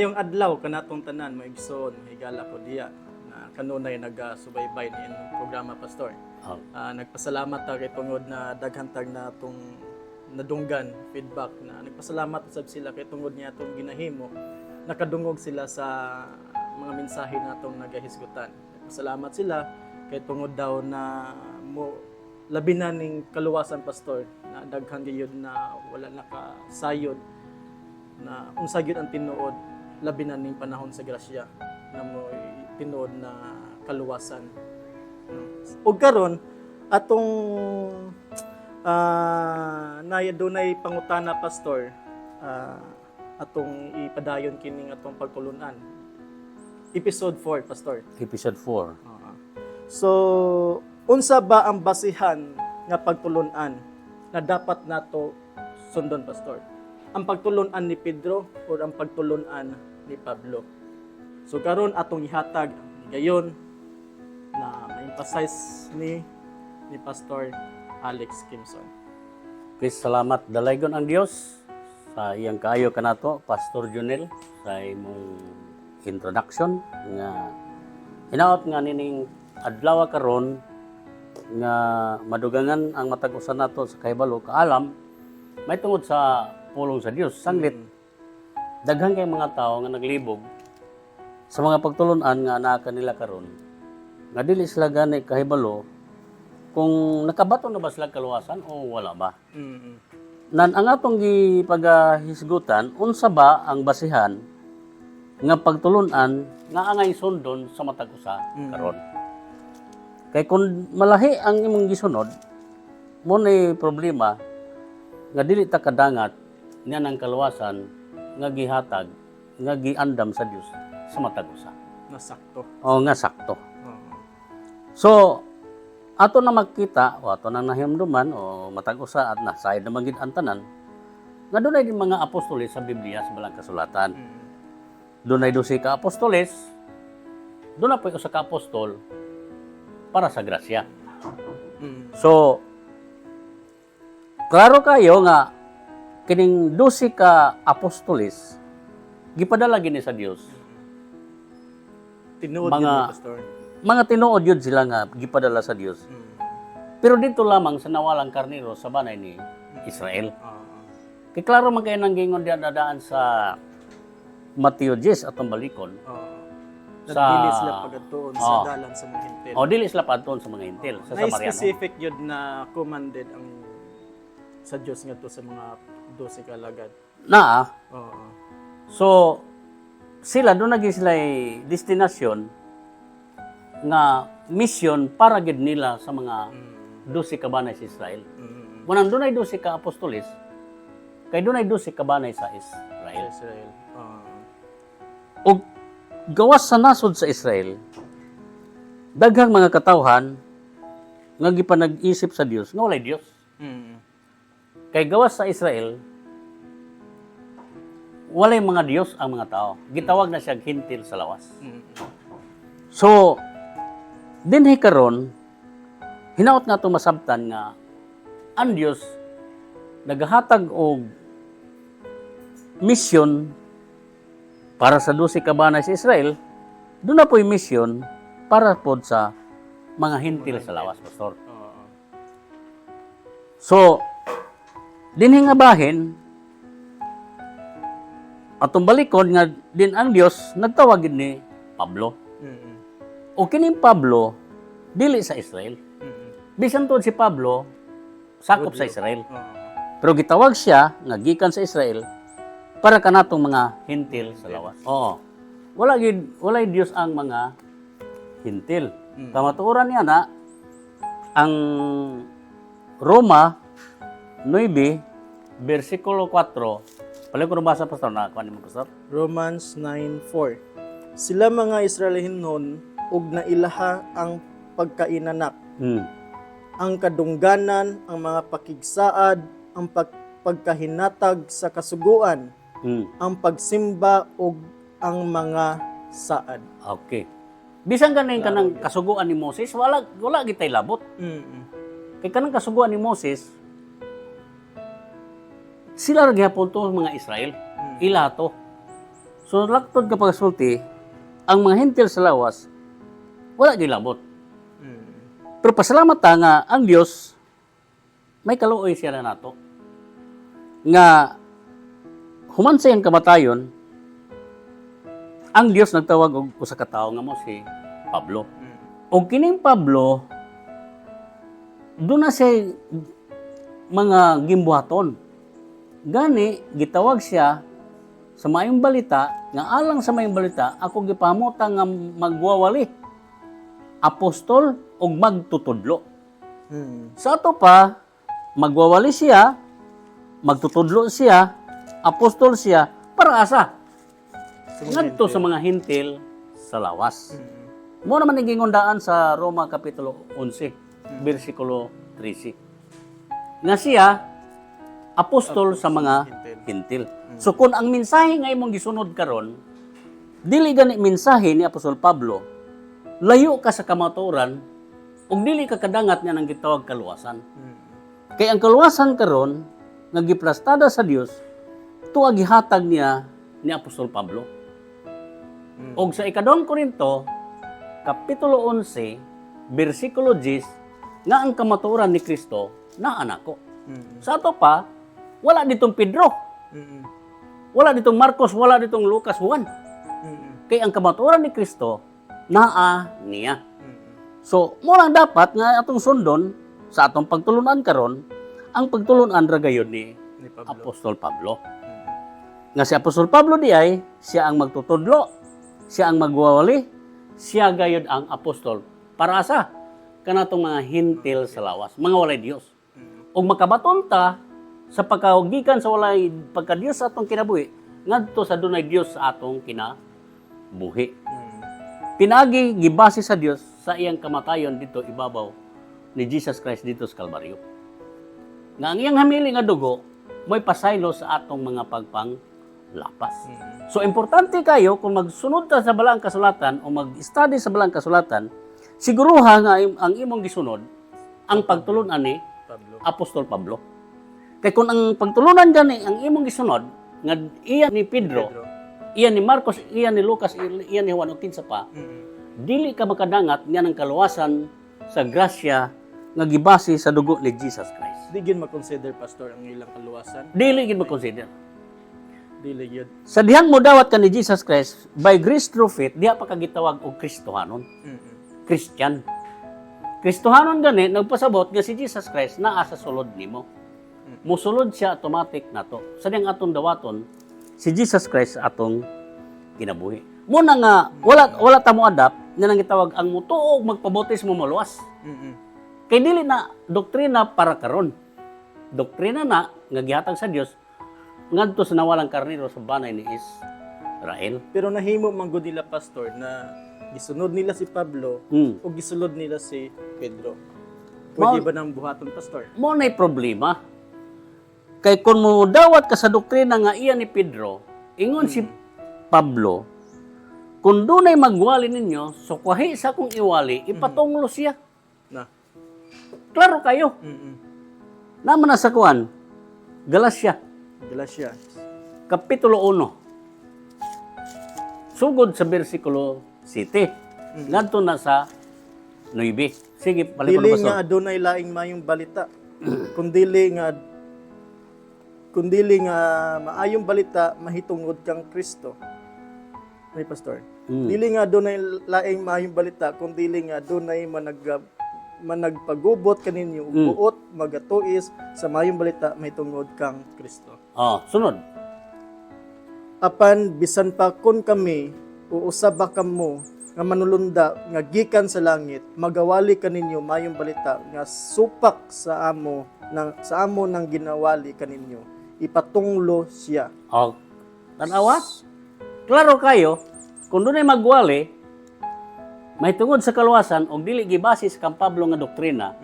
Mayong adlaw kanatong tanan mo igsoon higala ko diya na kanunay nagasubaybay ni inyong programa pastor. Oh. Ah, nagpasalamat ta kay tungod na daghantag na atong nadunggan feedback na nagpasalamat usab sila kay tungod niya atong ginahimo nakadungog sila sa mga mensahe natong nagahisgutan. Nagpasalamat sila kay tungod daw na mo labi na ning kaluwasan pastor na daghang gayud na wala nakasayod na unsa gyud ang tinuod labi na ning panahon sa grasya na mo tinuod na kaluwasan. Ug karon atong ah na dunay pangutana pastor ah, atong ipadayon kining atong pagtulunan. Episode 4 pastor. Episode 4. Ah. So, unsa ba ang basihan nga pagtulunan na dapat nato sundon pastor? Ang pagtulunan ni Pedro o ang pagtulunan ni Pablo? So karon atong ihatag gayon na ma-emphasize ni ni Pastor Alex Kimson. Please salamat dalaygon ang Dios sa iyang kaayo kanato Pastor Junel sa imong introduction nga hinaot nga nining adlaw karon nga madugangan ang matag usa nato sa kahibalo kaalam may tungod sa pulong sa Dios sanglit daghan kay mga tao nga naglibog sa mga pagtulunan nga naa kanila karon nga dili sila gani kahibalo kung nakabato na ba sila kaluwasan o wala ba Mm. nan ang atong gipagahisgutan unsa ba ang basihan nga pagtulunan nga angay sundon sa matag usa Mm. karon kay kung malahi ang imong gisunod mo ni problema nga dili ta kadangat nga ng kaluwasan nga gihatag nga giandam sa Dios sa matag usa Nasakto. o nga sakto. So, ato na makita, o ato na nahimduman, o matag usa at nasayad na magid ang tanan, nga doon din mga apostoles sa Biblia sa balang kasulatan. Mm. Doon ay dosi ka apostoles, na po usa ka apostol para sa grasya. Mm. So, klaro kayo nga kining dosi ka apostoles gipadala gini sa Dios. Tinuod Mga- yun, Pastor. Mga tinuod yun sila nga gipadala sa Dios. Mm. Pero dito lamang sa nawalang karnero sa banay ni Israel. Oo. Kay klaro man kayo nang gingon diyan dadaan sa Mateo 10 atong balikon. Oo. Sa- Nagdili sila pagatuon sa Oo. dalan sa mga hintil. O dili sila padton sa mga intil sa na Samariano. specific yun na commanded ang sa Diyos nga to sa mga 12 kalagad. Na Oo. so sila doon naging sila destinasyon nga mission para gid nila sa mga Mm. 12 kabanay sa Israel. Mm. Kung nandun ay 12 ka apostoles, kay doon ay 12 kabanay sa Israel. Israel. Oo. o gawas sa nasod sa Israel, daghang mga katawhan nga gipanag-isip sa Dios nga walay Dios. Mm. Kay gawas sa Israel, walay mga Dios ang mga tao. Gitawag na siya hintil sa lawas. So, dinhi karon hinaot nga itong masabtan nga ang Dios naghatag og mission para sa 12 kabanay sa Israel, doon na po'y mission para po sa mga hintil sa lawas, Pastor. So, dinhi nga bahin, atong balikon nga din ang Dios nagtawag ni Pablo. Mm. O kining Pablo, dili sa Israel. Mm. Bisan tod si Pablo, sakop sa Israel. Oo. Pero gitawag siya nga gikan sa Israel para kanatong mga hintil sa lawas. Oo. Wala gid wala Dios ang mga hintil. Mm. Kamatuoran niya na ang Roma 9 versikulo 4. Pala ko nabasa pastor na kuan mo pastor. Romans 9.4 Sila mga Israelihinon ug nailaha ang pagkainanak, Hmm. ang kadungganan, ang mga pakigsaad, ang pag pagkahinatag sa kasuguan, Hmm. ang pagsimba ug ang mga saad. Okay. Bisan ganing kanang kasuguan ni Moses, wala wala gitay labot. Mm. Kay kanang kasuguan ni Moses, sila ra gyapon to mga Israel. Mm. Ila to. So laktod ka pagsulti, ang mga hintil sa lawas, wala gilabot. Mm. Pero pasalamat ta nga ang Dios may kaluoy siya na nato. Nga human sa iyang kamatayon, ang Dios nagtawag og usa ka tawo nga mo si Pablo. Mm. O kining Pablo, doon na siya mga gimbuhaton. Gani, gitawag siya sa mayong balita, nga alang sa mayong balita, ako gipamuta nga magwawali, apostol o magtutudlo. Mm. Sa ato pa, magwawali siya, magtutudlo siya, apostol siya, para asa? Ngadto sa mga hintil sa lawas. Mm. Mo naman naging undaan sa Roma Kapitulo 11, versikulo 13. Nga siya, apostol sa mga hintil. So kung ang mensahe nga imong gisunod karon, dili gani mensahe ni Apostol Pablo, layo ka sa kamaturan, ug dili ka kadangat nga nang gitawag kaluwasan. Mm. Kay ang kaluwasan karon nga giplastada sa Dios, tuwa gihatag niya ni Apostol Pablo. Mm. Og sa ikadong Korinto, Kapitulo 11, versikulo 10, nga ang kamaturan ni Kristo na anako. Mm. Sa ato pa, wala ditong Pedro, Mm. wala ditong Marcos, wala ditong Lucas 1. Mm. Kay ang kamaturan ni Kristo, naa niya. Mm. So, mo lang dapat nga atong sundon sa atong pagtulunan karon ang pagtulunan ra gayon ni Ni Pablo. Apostol Pablo. Mm. Nga si Apostol Pablo di ay siya ang magtutudlo, siya ang magwawali, siya gayod ang apostol para sa kanatong mga hintil sa lawas, mga walay Dios. Mm. Ug makabaton ta sa pagkahugikan sa walay pagka Dios sa atong kinabuhi, ngadto sa dunay Dios sa atong kinabuhi. Mm. Pinagi gibase sa Dios sa iyang kamatayon dito ibabaw ni Jesus Christ dito sa Kalbaryo. Nga ang iyang hamili nga dugo mo'y pasaylo sa atong mga pagpang lapas. Mm. So importante kayo kung magsunod ta sa balang kasulatan o mag-study sa balang kasulatan, siguruha nga ang imong gisunod ang pagtulon ani Pablo. Apostol Pablo. Kay kung ang pagtulunan gani ang imong gisunod nga iyan ni Pedro, Pedro. iyan ni Marcos, iyan ni Lucas, iyan ni Juan ug kinsa pa, Mm. dili ka makadangat nga ng kaluwasan sa grasya nga gibase sa dugo ni Jesus Christ. Di gin ma-consider pastor ang ilang kaluwasan. Dili gid ma-consider. Dili gyud. Sa dihang mo dawat ka ni Jesus Christ, by grace through faith, diha pa ka gitawag og Kristohanon. Mm. Christian. Kristohanon gani nagpasabot nga si Jesus Christ naa sa sulod nimo. Musulod siya automatic nato. Sa diyang atong dawaton, si Jesus Christ atong kinabuhi. Muna nga wala wala ta mo adapt nga nang gitawag ang mutuog magpabotis mo maluwas. Mm. Kay dili na doktrina para karon. Doktrina na nga gihatag sa Dios ngadto sa nawalang karnero sa banay ni Israel. Pero nahimo man gud nila pastor na gisunod nila si Pablo Hmm. o gisulod nila si Pedro. Pwede ba nang buhaton pastor? mo na'y problema. Kay kung mo dawat ka sa doktrina nga iya ni Pedro, ingon si Pablo, kung dunay magwali ninyo, so kwahi sa kong iwali, ipatunglo siya. Na. Klaro kayo. Mm. Naman na sa kuan, Galasya, Galatia. Kapitulo 1. Sugod sa versikulo 7. Ngadto na sa 9. Sige, balik Dili nga adunay laing mayong balita. Kundili nga kundili nga maayong balita mahitungod kang Kristo. Ay pastor. Mm. Dili nga adunay laing mayong balita kundili nga adunay manag managpagubot kaninyo ug Mm. buot magatuis sa mayong balita mahitungod kang Kristo. Oh, sunod. apan bisan pa kun kami uusaba kamo nga manulunda nga gikan sa langit magawali kaninyo mayong balita nga supak sa amo ng sa amo nang ginawali kaninyo ipatunglo siya Oh, tanawa? Klaro kayo, kung doon ay magwali, may tungod sa kaluwasan o dili gibase sa kang Pablo nga doktrina,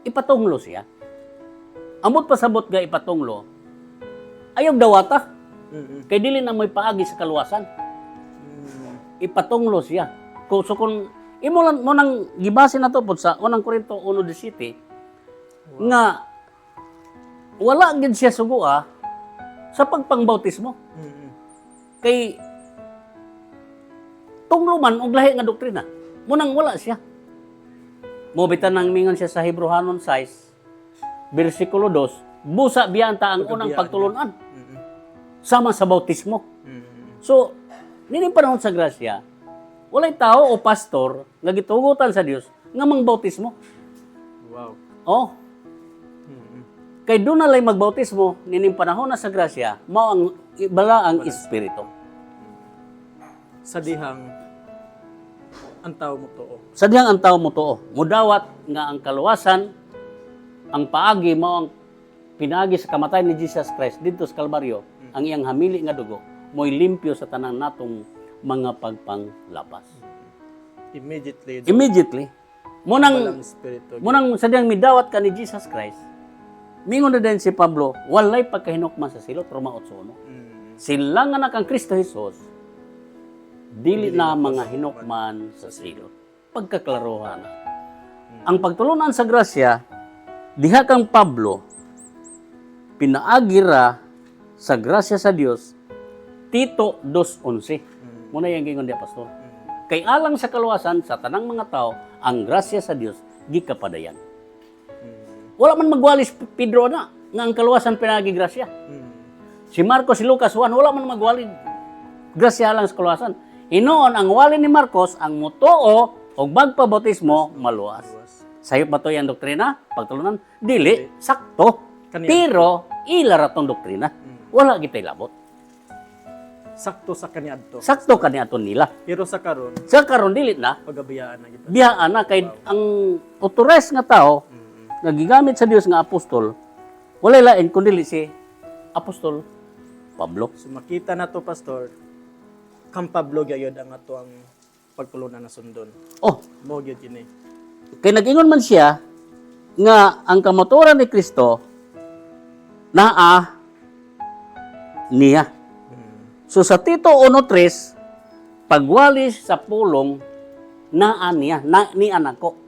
ipatunglo siya. Amot pasabot nga ipatunglo, ayog dawata, Mm-mm. kay dili na may paagi sa kaluwasan, Mm. ipatunglo siya. Kung, so kung imo lang mo nang gibase na to po sa unang Korinto 1:17 nga wala gid siya sugua sa pagpangbautismo. Mm-mm. Kay tungluman og lahi nga doktrina. Munang wala siya. Mobitan nang mingon siya sa Hebrehanon 6, versikulo 2, busa biyanta ang unang Pagkabiyaan pagtulunan Mm-mm. sama sa bautismo. Mm-mm. So, nining panahon sa grasya, walay tao o pastor nga gitugutan sa Dios nga mang bautismo. Wow. Oh. Kay doon na lang magbautismo, nining panahon na sa grasya, mao ang bala ang espiritu. Sa dihang ang tao mo to. Sadyang ang tao mo to, mudawat nga ang kaluwasan, ang paagi mo ang pinagi sa kamatay ni Jesus Christ dito sa Kalbaryo, ang iyang hamili nga dugo, mo'y limpyo sa tanang natong mga pagpanglapas. Immediately, Immediately, munang munang sadyang midawat ka ni Jesus Christ, mingon na din si Pablo, walay pagkahinukman sa silot, Roma 8.1. Mm. Sila nga nakang Kristo Jesus, dili na mga hinukman sa silot. Pagkaklaruhan na. Ang pagtulunan sa grasya, diha kang Pablo, pinaagira sa grasya sa Dios, Tito 2.11. Muna yung gingon diya, Pastor. Kay alang sa kaluwasan sa tanang mga tao, ang grasya sa Dios gikapadayan. Wala man magwalis Pedro na nga ang kaluwasan pinagi grasya. Si Marcos, si Lucas, Juan, wala man magwali. Grasya lang sa kaluwasan. Inoon, ang wali ni Marcos, ang mutoo o magpabautismo, maluwas. Luwas. Sayop ba to yung doktrina? Pagtulunan? Dili, sakto. Kaniya. Pero, ilara tong doktrina. Wala kita ilabot. Sakto sa kaniadto. Sakto ka niya nila. Pero sa karon, Sa karon dili na, pagabiyaan na kita. biyaan na kay ang authorized nga tao, nga gigamit sa Dios nga apostol, wala lain kundi si apostol Pablo. So makita na to pastor, kang Pablo gyud ang ato ang pagtulunan na sundon. Oh, Mo gyud kini. Kay nag-ingon man siya nga ang kamaturan ni Kristo naa niya. So sa Tito 1.3, pagwalis sa pulong naa niya, na, ni anako.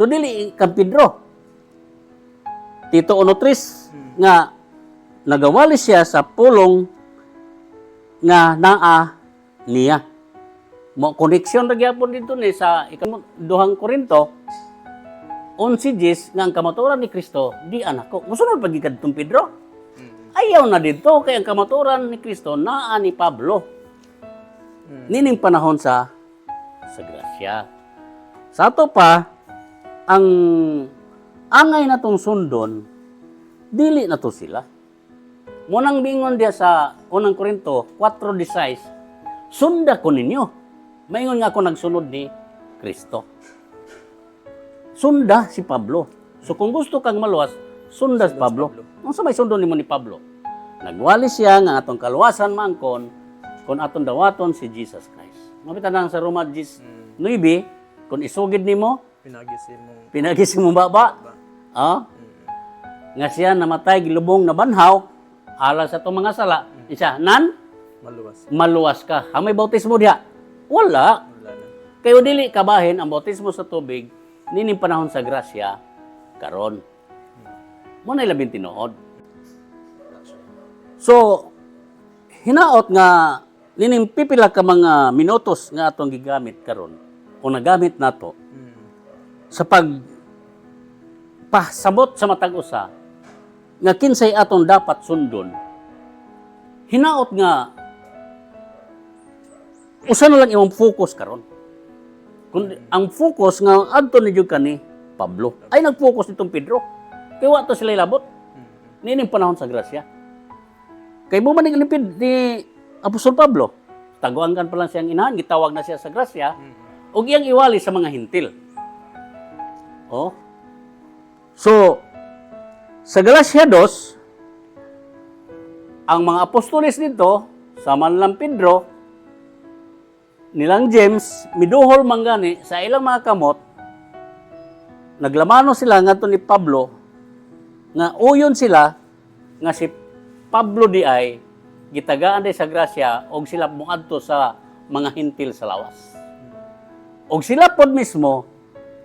So dili kang Pedro. Tito 1.3 nga nagawalis siya sa pulong nga naa niya. Mo koneksyon ra gyapon dito ni sa ikam duhang Korinto 11 nga ang kamaturan ni Kristo di anak ko. Musunod pag ikadtong Pedro. Ayaw na dito kay ang kamaturan ni Kristo naa ni Pablo. Nining panahon sa sa grasya. Sa ato pa ang angay na tong sundon dili na to sila. Munang bingon dia sa unang Korinto 4:16 Sunda ko ninyo. Maingon nga ako nagsunod ni Kristo. Sunda si Pablo. So kung gusto kang maluwas, sunda si Pablo. Ang sa may sundo nimo ni Pablo. Nagwali siya nga atong kaluwasan mangkon kung atong dawaton si Jesus Christ. Mabita na sa Roma 10, 9, kung isugid nimo, Pinagisi mong pinagising mo baba. Ah? Nga siya namatay gilubong na banhaw alang sa itong mga sala. Isa, nan, maluwas. maluwas ka. Ha may bautismo diha? Wala. Wala na. Kayo dili kabahin ang bautismo sa tubig nining panahon sa grasya karon. Mo na labing tinuod. So hinaot nga nining pipila ka mga minutos nga atong gigamit karon o nagamit nato Mm. Sa pag pasabot sa matag usa nga kinsay atong dapat sundon? Hinaot nga usa na lang imong focus karon. Kun ang focus nga adto ni jud kani Pablo. Ay nag-focus nitong Pedro. Kay wa to sila ilabot nining panahon sa grasya. Kay mo man ni lipid ni Apostol Pablo taguan kan pa lang siyang inahan gitawag na siya sa grasya ug iyang iwali sa mga hintil Oh. So, sa Galacia 2, ang mga apostoles dito, sama lang Pedro, nilang James, miduhol manggani sa ilang mga kamot, naglamano sila nga ni Pablo, nga uyon sila, nga si Pablo di ay, gitagaan di sa grasya, og sila muadto sa mga hintil sa lawas. Og sila pod mismo,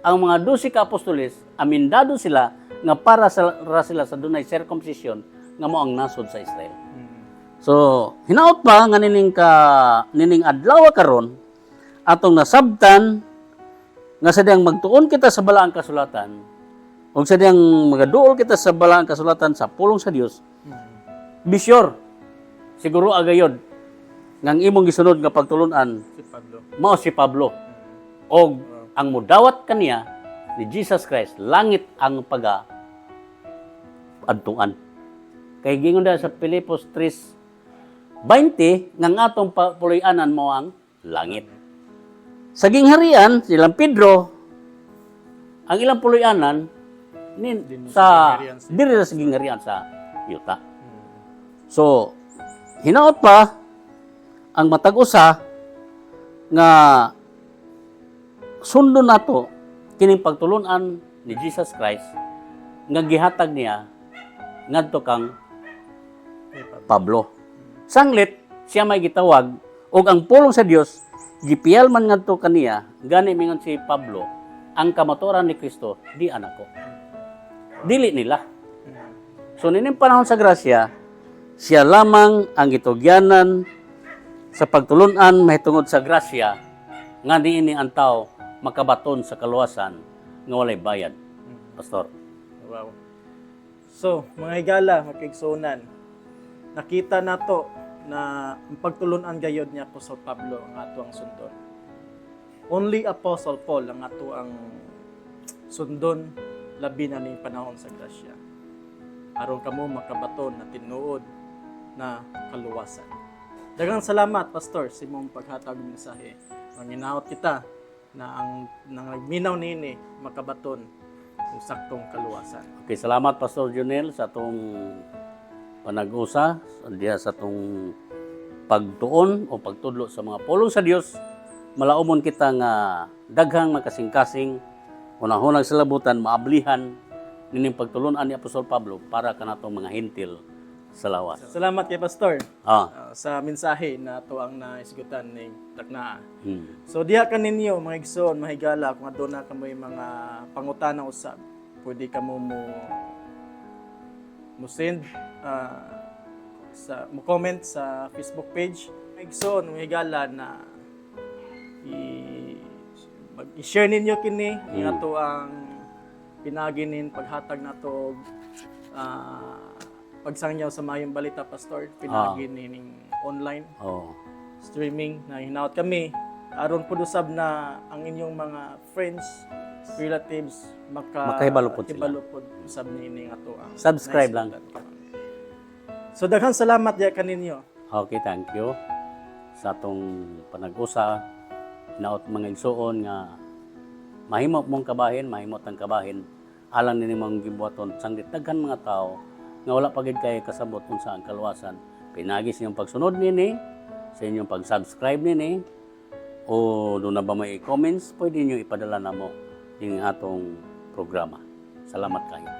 ang mga dosi ka apostoles, amindado sila nga para sa ra sila sa dunay circumcision nga mo ang nasod sa Israel. So, hinaot pa nga nining ka nining adlaw karon atong nasabtan nga sadyang magtuon kita sa balaang kasulatan ug sadyang magaduol kita sa balaang kasulatan sa pulong sa Dios. Be sure siguro agayod nga ang imong gisunod nga pagtulunan Si Pablo. mao si Pablo og ang mudawat kaniya ni Jesus Christ langit ang paga adtuan kay gingon da sa Pilipos 3 20 nga ang atong puloy-anan mo ang langit. Sa gingharian silang Pedro ang ilang puloy-anan ni, Din sa diri sa gingharian sa yuta. So hinaot pa ang matag usa nga sundo nato kining pagtulunan ni Jesus Christ nga gihatag niya ngadto kang Pablo. Sanglit siya may gitawag ug ang pulong sa Dios gipiyal man ngadto kaniya gani mingon si Pablo ang kamaturan ni Kristo di anak ko. Dili nila. So nining panahon sa grasya siya lamang ang gitugyanan sa pagtulunan mahitungod sa grasya nga niini ang tao makabaton sa kaluwasan nga walay bayad. Pastor. Wow. So, mga higala, magkaigsunan, nakita nato na ang pagtulunan gayod niya Apostol Pablo ang ato ang sundon. Only Apostle Paul ang ato ang sundon labi na ning panahon sa grasya. Aron kamo makabaton na tinuod na kaluwasan. Daghang salamat, Pastor, sa imong paghatag ng mensahe. Manginaot kita na ang nang nagminaw nini makabaton ng saktong kaluwasan. Okay, salamat Pastor Junel sa atong panag-usa sa diha sa atong pagtuon o pagtudlo sa mga pulong sa Dios. Malaumon kita nga daghang makasing-kasing unang-unang sa labutan maablihan nining pagtulunan ni Apostol Pablo para kanatong mga hintil sa lawas. Salamat kay Pastor Ah. uh, sa mensahe na to ang naisgutan ni Takna. Hmm. So diha ka ninyo mga igsoon, mahigala kung aduna ka mo mga pangutana usab, pwede ka mo mo mo send ah, sa mo comment sa Facebook page. Mga igsoon, mahigala na i mag i-share ninyo kini Mm. ang pinaginin paghatag nato ah pagsangyaw sa mayong balita pastor pinagin ning online Oh. streaming na hinaot kami aron po usab na ang inyong mga friends relatives maka Makahibalo pod sila. pod usab ni nga to ang Subscribe lang. So daghang salamat diya kaninyo. Okay, thank you sa atong panag-usa naot mga igsuon nga mahimo mong kabahin, mahimo tang kabahin alang nini mong gibuhaton sanggit daghan mga tao nga wala pa gid kay kasabot unsa ang kaluwasan. Pinagi sa inyong pagsunod nini, sa inyong pag-subscribe nini o doon na ba may comments, pwede niyo ipadala namo din atong programa. Salamat kayo.